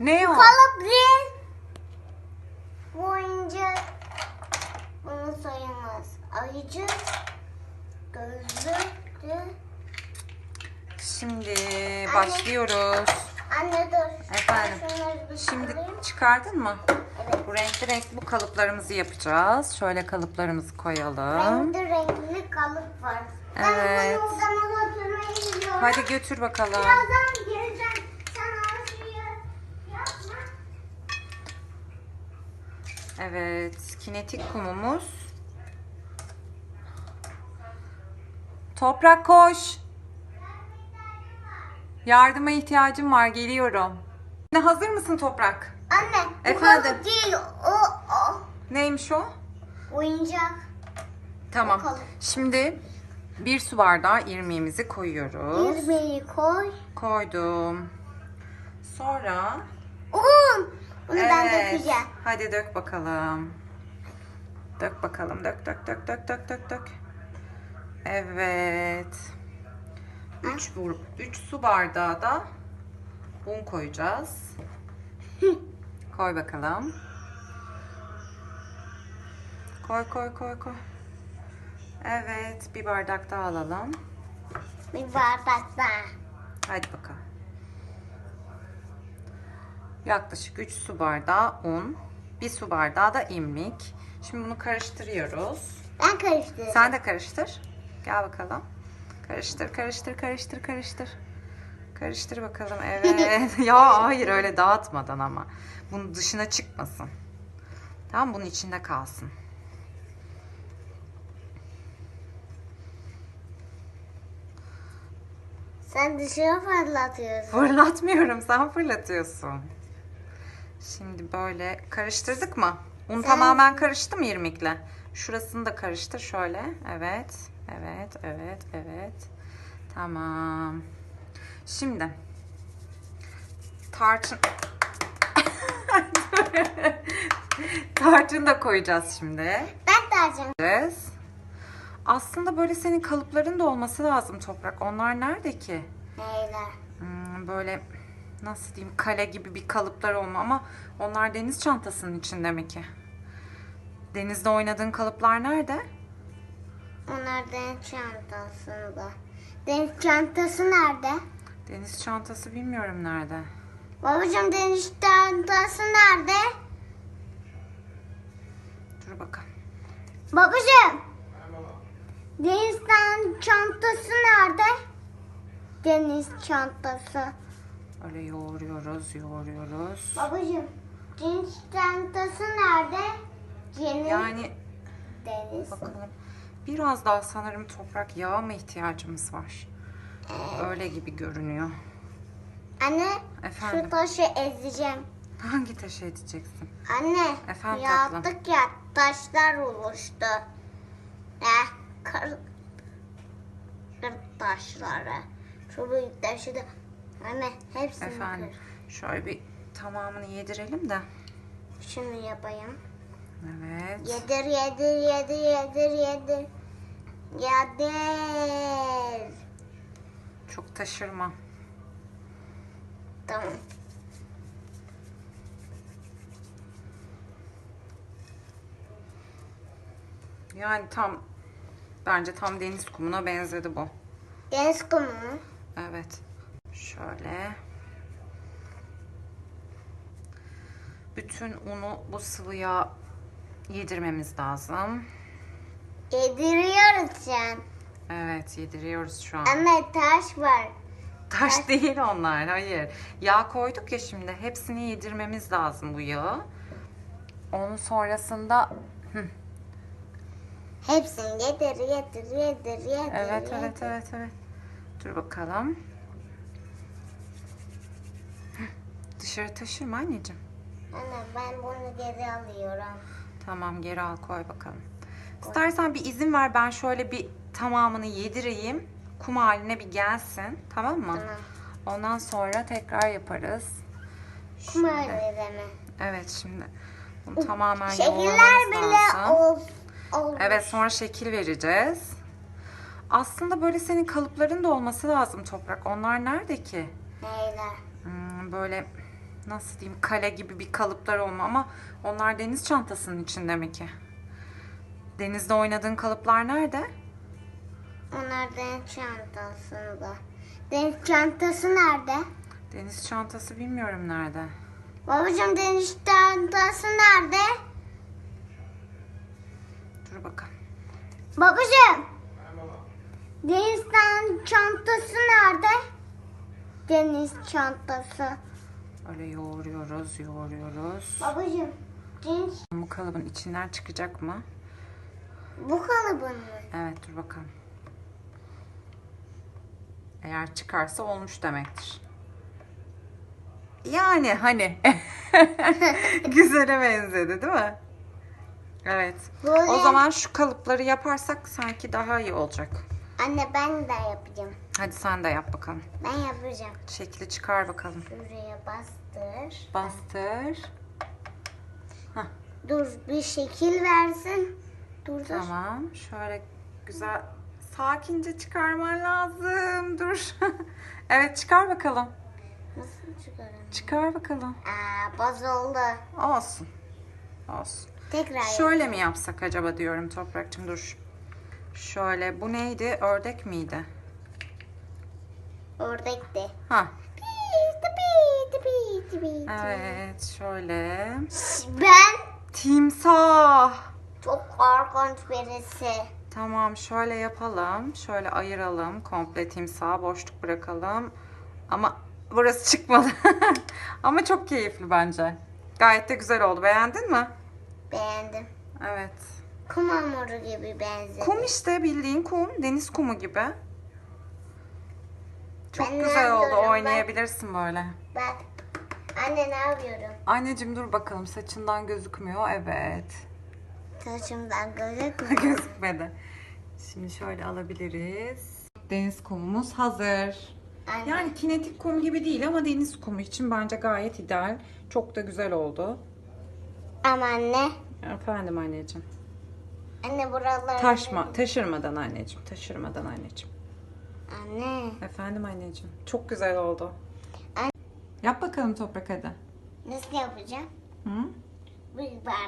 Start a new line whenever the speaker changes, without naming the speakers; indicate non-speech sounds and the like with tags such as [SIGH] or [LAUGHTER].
Ne o?
Kalıp değil. Bu oyuncak. Bunu sayılmaz. Ayıcı. Gözlüklü.
Şimdi başlıyoruz.
Anne dur.
Efendim. Şimdi çıkardın mı?
Evet.
Bu renkli renkli bu kalıplarımızı yapacağız. Şöyle kalıplarımızı koyalım.
Renkli renkli kalıp var.
Evet.
Ben bunu odama götürmeye gidiyorum.
Hadi götür bakalım.
Birazdan
Evet, kinetik kumumuz. Toprak koş. Yardıma ihtiyacım var, geliyorum. Ne hazır mısın Toprak?
Anne bu
Efendim?
kalıp değil. O, o.
Neymiş o?
Oyuncak.
Tamam.
Bakalım.
Şimdi bir su bardağı irmiğimizi koyuyoruz.
İrmiği koy.
Koydum. Sonra
Un. Bunu ben
Evet.
dökeceğim.
Hadi dök bakalım. Dök bakalım. Dök dök dök dök dök dök dök. Evet. 3 3 su bardağı da un koyacağız. koy bakalım. Koy koy koy koy. Evet, bir bardak daha alalım.
Bir bardak daha.
Hadi bakalım. Yaklaşık 3 su bardağı un, 1 su bardağı da irmik. Şimdi bunu karıştırıyoruz.
Ben karıştıracağım.
Sen de karıştır. Gel bakalım. Karıştır, karıştır, karıştır, karıştır. Karıştır bakalım. [LAUGHS] Evet. [LAUGHS] ya hayır öyle dağıtmadan ama. Bunun dışına çıkmasın. Tamam bunun içinde kalsın.
Sen dışarı fırlatıyorsun.
Fırlatmıyorum, sen fırlatıyorsun. Şimdi böyle karıştırdık mı? Un
Sen-
tamamen karıştı mı irmikle? Şurasını da karıştır şöyle. Evet, evet, evet, evet. Tamam. Şimdi tarçın [LAUGHS] tarçın da koyacağız şimdi.
Ben.
Koyacağız. Aslında böyle senin kalıpların da olması lazım Toprak. Onlar nerede ki?
Neyler?
Hmm, böyle nasıl diyeyim kale gibi bir kalıplar olma ama onlar deniz çantasının içinde mi ki? Denizde oynadığın kalıplar nerede?
Onlar deniz çantasında. Deniz çantası nerede?
Deniz çantası bilmiyorum nerede.
Babacığım deniz çantası nerede?
Dur bakalım.
Babacığım. Deniz çantası nerede? Deniz çantası.
Öyle yoğuruyoruz, yoğuruyoruz.
Babacığım deniz çantası nerede? Deniz.
Yani
Deniz.
bakalım. Biraz daha sanırım toprak yağa mı ihtiyacımız var? Öyle gibi görünüyor.
Anne
Efendim?
şu taşı ezeceğim.
Hangi taşı edeceksin?
Anne
Efendim tatlım?
yaptık ya taşlar oluştu. Ne? Kır, kır taşları. Şu büyük taşı da. Anne hepsini
Efendim.
kır.
Şöyle bir tamamını yedirelim de.
Şunu yapayım.
Evet.
Yedir yedir yedir yedir yedir. Yedir.
Çok taşırma.
Tamam.
Yani tam bence tam deniz kumuna benzedi bu.
Deniz kumu mu?
Evet. Şöyle. Bütün unu bu sıvıya yedirmemiz lazım.
Yediriyoruz sen.
Evet, yediriyoruz şu an.
Anne taş var.
Taş değil onlar, hayır. Yağ koyduk ya şimdi. Hepsini yedirmemiz lazım bu yağı. Onun sonrasında
Hepsini yedir yedir yedir yedir.
Evet,
yedir.
evet, evet, evet. Dur bakalım. Dışarı taşırma anneciğim.
Anne ben bunu geri alıyorum.
Tamam, geri al koy bakalım. İstersen bir izin ver ben şöyle bir tamamını yedireyim. Kum haline bir gelsin. Tamam mı?
Tamam.
Ondan sonra tekrar yaparız.
Kuma
Şimdi-
mi?
Evet şimdi bunu tamamen
Şekiller
yoğurmamız
bile
lazım.
ol, olmuş.
Evet sonra şekil vereceğiz. Aslında böyle senin kalıpların da olması lazım Toprak. Onlar nerede ki?
Neyler?
Hmm, böyle nasıl diyeyim kale gibi bir kalıplar olma ama onlar deniz çantasının içinde mi ki? Denizde oynadığın kalıplar nerede?
Onlar deniz çantasında. Deniz çantası nerede?
Deniz çantası bilmiyorum nerede.
Babacığım deniz çantası nerede?
Dur bakalım.
Babacığım. Deniz çantası nerede? Deniz çantası.
Öyle yoğuruyoruz, yoğuruyoruz.
Babacığım. Deniz
Bu kalıbın içinden çıkacak mı?
bu kalıbın mı?
Evet dur bakalım. Eğer çıkarsa olmuş demektir. Yani hani [LAUGHS] güzele benzedi değil mi? Evet.
Böyle.
O zaman şu kalıpları yaparsak sanki daha iyi olacak.
Anne ben de yapacağım.
Hadi sen de yap bakalım.
Ben yapacağım.
Şekli çıkar bakalım.
Şuraya bastır.
Bastır.
Dur bir şekil versin. Dur dur.
Tamam. Şöyle güzel sakince çıkarman lazım. Dur. [LAUGHS] evet çıkar bakalım.
Nasıl çıkarım?
Çıkar bakalım.
Aa bozuldu.
Olsun. Olsun.
Tekrar.
Şöyle mi yapsak acaba diyorum Toprak'cığım dur. Şöyle bu neydi? Ördek miydi? Ha.
Piti piti piti.
Evet şöyle.
Ben
Timsah.
çok korkunç birisi.
Tamam şöyle yapalım. Şöyle ayıralım. Komple timsahı boşluk bırakalım. Ama burası çıkmadı. [LAUGHS] Ama çok keyifli bence. Gayet de güzel oldu. Beğendin mi?
Beğendim.
Evet.
Kum hamuru gibi benzedi.
Kum işte bildiğin kum. Deniz kumu gibi. Çok
Ben ne
güzel oldu.
yapıyorum?
Oynayabilirsin böyle.
Bak. Anne ne yapıyorum?
Anneciğim dur bakalım. Saçından gözükmüyor. Evet.
Saçımdan gözükmüyor. [LAUGHS]
Gözükmedi. Şimdi şöyle alabiliriz. Deniz kumumuz hazır.
Anne.
Yani kinetik kum gibi değil ama deniz kumu için bence gayet ideal. Çok da güzel oldu.
Ama anne.
Efendim anneciğim.
Anne buraları.
Taşma, taşırmadan anneciğim, taşırmadan anneciğim.
Anne.
Efendim anneciğim. Çok güzel oldu.
An-
Yap bakalım toprak hadi.
Nasıl yapacağım?
Hı?
Bir bardak.